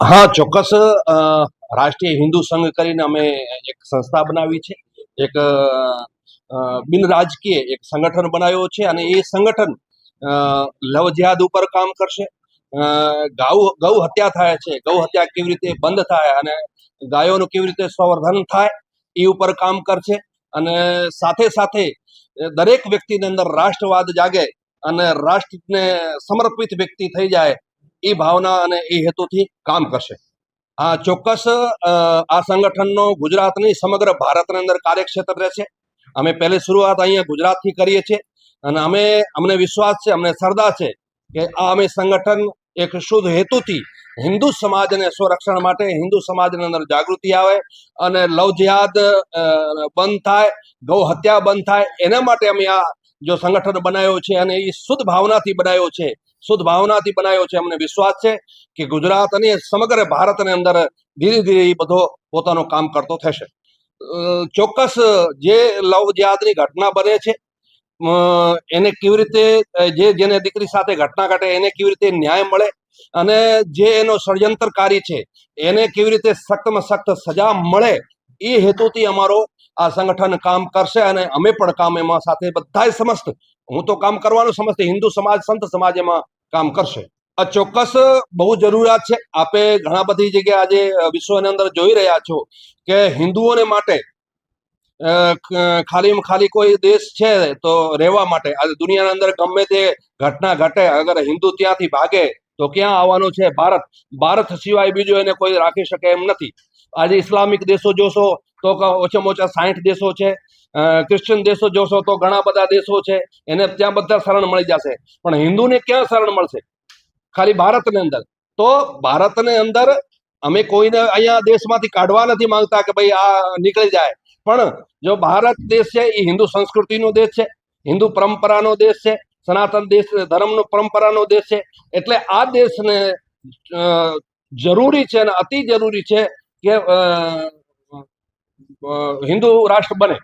હા, ચોક્કસ રાષ્ટ્રીય હિન્દુ સંઘ કરીને અમે એક સંસ્થા બનાવી છે. એક બિન રાજકીય એક સંગઠન બનાવ્યો છે અને એ સંગઠન લવ જિહાદ ઉપર કામ કરશે. ગાઉ, ગૌ હત્યા થાય છે. ગૌ હત્યા કેવી રીતે બંધ થાય અને ગાયોનું કેવી રીતે સંવર્ધન થાય, એ ઉપર કામ કરશે. અને સાથે સાથે, દરેક વ્યક્તિની અંદર રાષ્ટ્રવાદ જાગે અને રાષ્ટ્રને સમર્પિત વ્યક્તિ થઈ જાય એ ભાવના અને એ હેતુથી કામ કરશે. હા ચોક્કસ આ સંગઠનનો ગુજરાતની સમગ્ર ભારતની અંદર કાર્યક્ષેત્ર રહેશે. અમે પહેલી શરૂઆત અહીંયા ગુજરાતથી કરીએ છીએ અને અમે, અમને વિશ્વાસ છે, અમને શ્રદ્ધા છે કે આ અમે સંગઠન એક શુદ્ધ હેતુથી હિન્દુ સમાજને સ્વરક્ષણ માટે હિન્દુ સમાજની અંદર જાગૃતિ આવે અને લવ જિહાદ બંધ થાય ગૌ હત્યા બંધ થાય, એના માટે અમે આ જો સંગઠન બનાવ્યો છે અને એ શુદ્ધ ભાવનાથી બનાવ્યો છે શુદ્ધ બનાવ્યો છે. અમને વિશ્વાસ છે કે ગુજરાત અને સમગ્ર ભારતની અંદર ધીરે ધીરે એ બધો પોતાનું કામ કરતો થશે. ચોક્કસ જે લવ ઘટના બને છે એને કેવી રીતે જે જેને દીકરી સાથે ઘટના ઘટે એને કેવી રીતે ન્યાય મળે અને જે એનો ષડયંત્રકારી છે એને કેવી રીતે સખ્તમાં સખ્ત સજા મળે એ હેતુથી અમારો આ સંગઠન કામ કરશે અને અમે પણ કામ એમાં સાથે બધાય સમસ્ત હું તો કામ કરવાનું સમસ્ત હિન્દુ સમાજ સંત સમાજ એમાં કામ કરશે. આ ચોક્કસ બહુ જરૂરિયાત છે. આપે ઘણા બધી જગ્યાએ આજે વિશ્વની અંદર જોઈ રહ્યા છો કે હિન્દુઓને માટે અ, ખાલીમાં ખાલી કોઈ દેશ છે તો રહેવા માટે આજે દુનિયાના અંદર ગમે તે ઘટના ઘટે અગર હિન્દુ ત્યાંથી ભાગે તો ક્યાં આવવાનું છે? ભારત ભારત સિવાય બીજો એને કોઈ રાખી શકે એમ નથી. આજે ઇસ્લામિક દેશો જોશો તો ઓછામાં ઓછા સાઠ દેશો છે. અ, ક્રિશ્ચિયન દેશો જોશો તો ઘણા બધા દેશો છે. એને ત્યાં બધા શરણ મળી જશે. પણ હિન્દુને ક્યાં શરણ મળશે? ખાલી ભારતની અંદર. તો ભારતની અંદર અમે કોઈને અહીંયા દેશમાંથી કાઢવા નથી માંગતા કે ભાઈ આ નીકળી જાય. પણ જો ભારત દેશ છે એ હિન્દુ સંસ્કૃતિનો દેશ છે હિન્દુ પરંપરાનો દેશ છે સનાતન દેશ ધર્મનો પરંપરાનો દેશ છે એટલે આ દેશને જરૂરી છે અને અતિ જરૂરી છે કે હિન્દુ રાષ્ટ્ર બને.